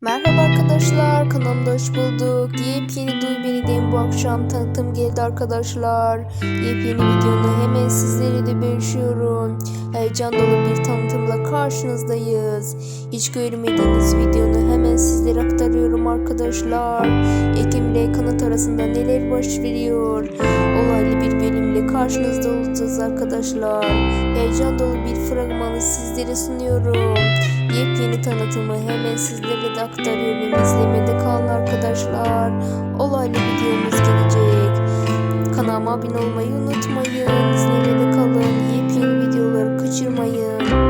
Merhaba arkadaşlar, kanalımda hoş bulduk. Yepyeni Duy Beni'deyim bu akşam tanıtım geldi arkadaşlar. Yepyeni videonu hemen sizlere de bölüşüyorum. Heyecan dolu bir tanıtımla karşınızdayız. Hiç görmediğiniz videonu hemen sizlere aktarıyorum arkadaşlar. Ekim ile kanıt arasında neler baş veriyor? Olaylı bir bölümle karşınızda olacağız arkadaşlar. Heyecan dolu bir fragmanı sizlere sunuyorum. Yepyeni tanıtımı hemen sizlere de aktarıyorum. İzlemede kalın arkadaşlar. Olaylı videomuz gelecek. Kanalıma abone olmayı unutmayın. İzlemede kalın. Yepyeni videoları kaçırmayın.